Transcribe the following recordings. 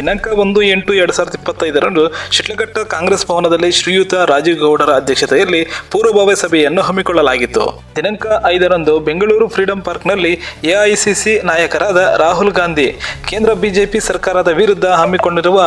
ದಿನಾಂಕ ಒಂದು ಎಂಟು ಎರಡ್ ಸಾವಿರದ ಇಪ್ಪತ್ತೈದರಂದು ಶಿಡ್ಲಘಟ್ಟ ಕಾಂಗ್ರೆಸ್ ಭವನದಲ್ಲಿ ಶ್ರೀಯುತ ರಾಜೀವ್ ಗೌಡರ ಅಧ್ಯಕ್ಷತೆಯಲ್ಲಿ ಪೂರ್ವಭಾವಿ ಸಭೆಯನ್ನು ಹಮ್ಮಿಕೊಳ್ಳಲಾಗಿತ್ತು. ದಿನಾಂಕ ಐದರಂದು ಬೆಂಗಳೂರು ಫ್ರೀಡಂ ಪಾರ್ಕ್ನಲ್ಲಿ ಎಐಸಿಸಿ ನಾಯಕರಾದ ರಾಹುಲ್ ಗಾಂಧಿ, ಕೇಂದ್ರ ಬಿಜೆಪಿ ಸರ್ಕಾರದ ವಿರುದ್ಧ ಹಮ್ಮಿಕೊಂಡಿರುವ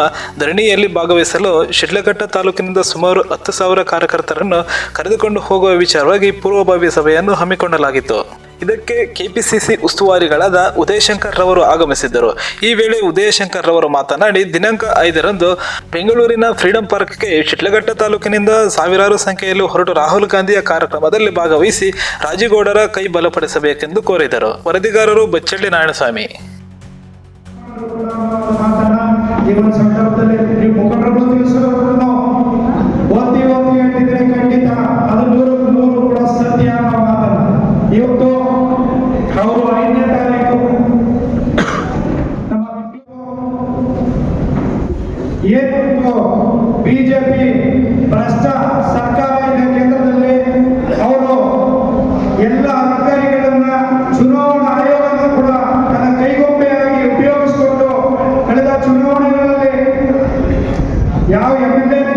ಧರಣಿಯಲ್ಲಿ ಭಾಗವಹಿಸಲು ಶಿಡ್ಲಘಟ್ಟ ತಾಲೂಕಿನಿಂದ ಸುಮಾರು ಹತ್ತು ಸಾವಿರ ಕಾರ್ಯಕರ್ತರನ್ನು ಕರೆದುಕೊಂಡು ಹೋಗುವ ವಿಚಾರವಾಗಿ ಪೂರ್ವಭಾವಿ ಸಭೆಯನ್ನು ಹಮ್ಮಿಕೊಳ್ಳಲಾಗಿತ್ತು. ಇದಕ್ಕೆ ಕೆಪಿಸಿಸಿ ಉಸ್ತುವಾರಿಗಳಾದ ಉದಯಶಂಕರ್ ರವರು ಆಗಮಿಸಿದ್ದರು. ಈ ವೇಳೆ ಉದಯಶಂಕರ್ ರವರು ಮಾತನಾಡಿ, ದಿನಾಂಕ ಐದರಂದು ಬೆಂಗಳೂರಿನ ಫ್ರೀಡಂ ಪಾರ್ಕ್ಗೆ ಶಿಟ್ಲಘಟ್ಟ ತಾಲೂಕಿನಿಂದ ಸಾವಿರಾರು ಸಂಖ್ಯೆಯಲ್ಲಿ ಹೊರಟು ರಾಹುಲ್ ಗಾಂಧಿಯ ಕಾರ್ಯಕ್ರಮದಲ್ಲಿ ಭಾಗವಹಿಸಿ ರಾಜೀಗೌಡರ ಕೈ ಬಲಪಡಿಸಬೇಕೆಂದು ಕೋರಿದರು. ವರದಿಗಾರರು ಬಚ್ಚಳ್ಳಿ ನಾರಾಯಣಸ್ವಾಮಿ. ಮಾತನ್ನ ಯಾವ ಎಂ ಎಲ್ ಎಲೆಕ್ಷನ್ಸ್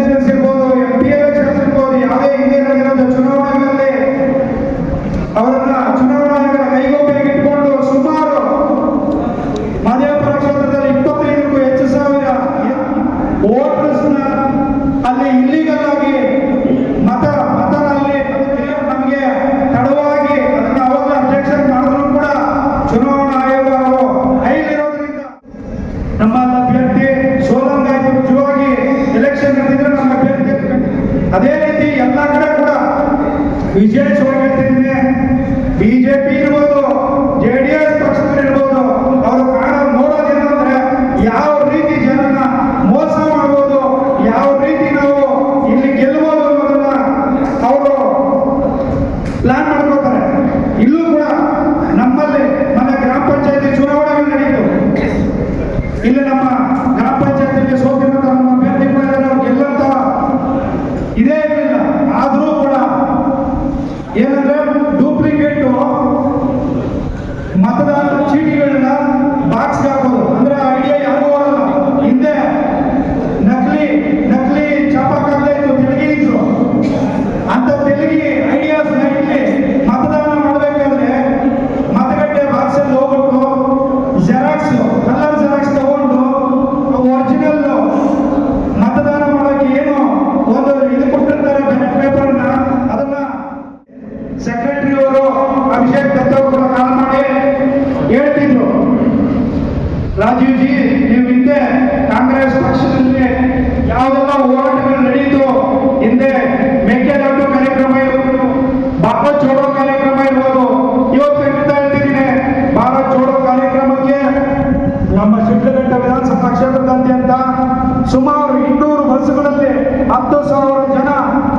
ಸುಮಾರು ಇನ್ನೂರು ಬಸ್ಸುಗಳಲ್ಲಿ ಹತ್ತು ಸಾವಿರ ಜನ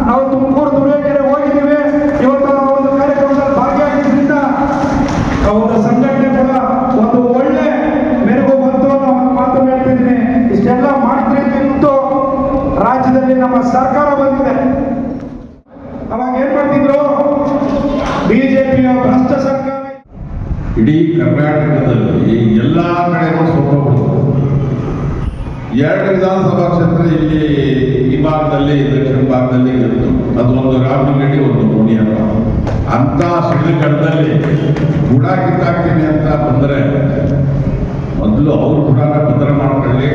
ನಾವು ತುಮಕೂರು ತುರುವೇಕೆರೆ ಹೋಗಿದ್ದೀವಿ. ಇವತ್ತು ಒಂದು ಕಾರ್ಯಕ್ರಮದಲ್ಲಿ ಭಾಗಿಯಾಗಿದ್ದರಿಂದ ಅವರ ಸಂಘಟನೆ ಕೂಡ ಒಂದು ಒಳ್ಳೆ ಮೆರುಗು ಬಂತು ಅನ್ನೋ ಮಾತು ಹೇಳ್ತಿದ್ದೀನಿ. ಇಷ್ಟೆಲ್ಲ ಮಾಡ್ತೀನಿ ಅಂತ ರಾಜ್ಯದಲ್ಲಿ ನಮ್ಮ ಸರ್ಕಾರ ಎರಡು ವಿಧಾನಸಭಾ ಕ್ಷೇತ್ರ ಇಲ್ಲಿ ಈ ಭಾಗದಲ್ಲಿ ದಕ್ಷಿಣ ಭಾಗದಲ್ಲಿ ಇತ್ತು ಅದು ಒಂದು ರಾಮನಗಡಿ ಒಂದು ಮುನಿಯ ಅಂತ ಶಿಡ್ಲಘಟ್ಟದಲ್ಲಿ ಗುಡ ಕಿತ್ತಾಕ್ತೀನಿ ಅಂತ ಬಂದ್ರೆ ಮೊದಲು ಅವ್ರು ಗುಡಾನ ಭದ್ರ ಮಾಡ್ಕೊಳ್ಳಿ.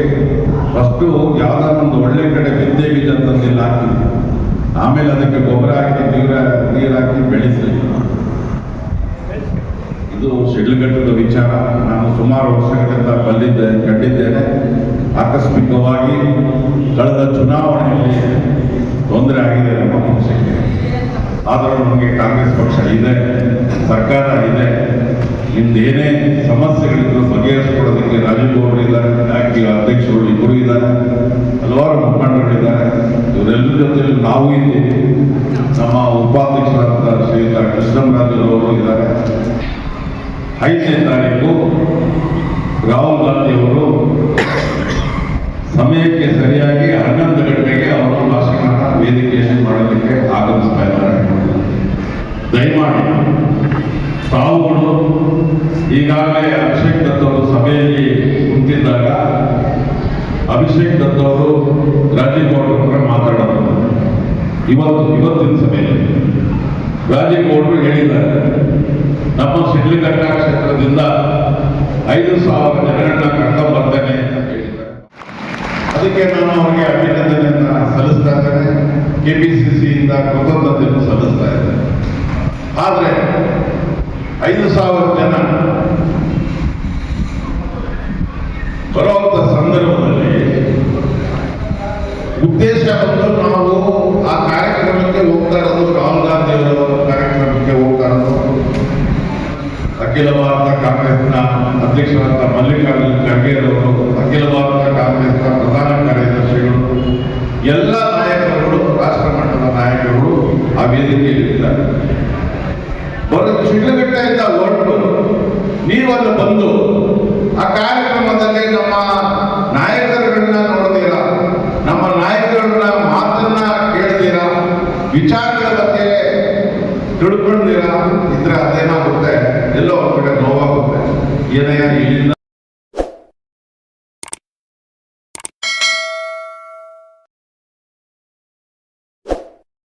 ಫಸ್ಟು ಯಾವ್ದಾರ ಒಂದು ಒಳ್ಳೆ ಕಡೆ ಬಿದ್ದೆ ಬೀಜ ತಂದಿಲ್ಲ ಹಾಕಿ. ಆಮೇಲೆ ಅದಕ್ಕೆ ಗೊಬ್ಬರ ಹಾಕಿ, ನೀರ, ನೀರು ಹಾಕಿ ಬೆಳೆಸಲಿ. ಇದು ಶಿಡ್ಲಘಟ್ಟದ ವಿಚಾರ. ನಾನು ಸುಮಾರು ವರ್ಷಗಳಿಂದ ಬಂದಿದ್ದೆ, ಕಂಡಿದ್ದೇನೆ. ಆಕಸ್ಮಿಕವಾಗಿ ಕಳೆದ ಚುನಾವಣೆಯಲ್ಲಿ ತೊಂದರೆ ಆಗಿದೆ ನಮ್ಮ ಪಕ್ಷಕ್ಕೆ ಆದರೂ ನಮಗೆ ಕಾಂಗ್ರೆಸ್ ಪಕ್ಷ ಇದೆ, ಸರ್ಕಾರ ಇದೆ. ನಿಮ್ದೇನೇ ಸಮಸ್ಯೆಗಳಿದ್ರು ಬಗೆಹರಿಸ್ಕೊಡೋದಕ್ಕೆ ರಾಜೀವ್ ಗೌಡರು ಇದ್ದಾರೆ ಬ್ಯಾಂಕ್ ಅಧ್ಯಕ್ಷರು ಇಬ್ಬರು ಇದ್ದಾರೆ, ಹಲವಾರು ಮುಖಂಡರುಗಳಿದ್ದಾರೆ ಇವರೆಲ್ಲರ ಜೊತೆಯಲ್ಲಿ ನಾವು ಇದ್ದೀವಿ ನಮ್ಮ ಉಪಾಧ್ಯಕ್ಷರಾದ ಶ್ರೀಯುತ ಕೃಷ್ಣರಾಜರು ಅವರು ಇದ್ದಾರೆ. ಐದನೇ ತಾರೀಕು ರಾಹುಲ್ ಗಾಂಧಿ ದಯಮಾಡಿ ತಾವುಗಳು ಈಗಾಗಲೇ ಅಭಿಷೇಕ್ ದತ್ತವರು ಸಭೆಯಲ್ಲಿ ಕುಂತಿದ್ದಾಗ ಅಭಿಷೇಕ್ ದತ್ತವರು ರಾಜೀವ್ ಹತ್ರ ಮಾತಾಡೋದು. ಇವತ್ತು, ಇವತ್ತಿನ ಸಭೆಯಲ್ಲಿ. ರಾಜೀವ್ ಹೇಳಿದ್ದಾರೆ, ನಮ್ಮ ಶಿಡ್ಲಘಟ್ಟ ಕ್ಷೇತ್ರದಿಂದ ಐದು ಸಾವಿರ ಜನಗಳನ್ನ ಕರ್ಕೊಂಡು ಬರ್ತೇನೆ ಅಂತ ಅದಕ್ಕೆ ನಾನು ಅವರಿಗೆ ಅಭಿನಂದನೆಯನ್ನ ಸಲ್ಲಿಸ್ತಾ ಇದ್ದೇನೆ. ಕೆಪಿಸಿಸಿಯಿಂದ ಕೃತಜ್ಞತೆಯನ್ನು ಸಲ್ಲಿಸ್ತಾ ಇದ್ದೇನೆ. ಆದರೆ ಐದು ಸಾವಿರ ಜನ ಬರುವಂತ ಸಂದರ್ಭದಲ್ಲಿ ಉದ್ದೇಶ ಬಂದು ನಾವು ಆ ಕಾರ್ಯಕ್ರಮಕ್ಕೆ ಹೋಗ್ತಾ ಇರೋದು ರಾಹುಲ್ ಗಾಂಧಿ ಅವರ ಕಾರ್ಯಕ್ರಮಕ್ಕೆ ಹೋಗ್ತಾ ಇರೋದು. ಅಖಿಲ ಭಾರತ ಕಾಂಗ್ರೆಸ್ನ ಅಧ್ಯಕ್ಷರಾದ ಮಲ್ಲಿಕಾರ್ಜುನ್ ಖರ್ಗೆ ಅವರು ഇവയെ ഇന്ന്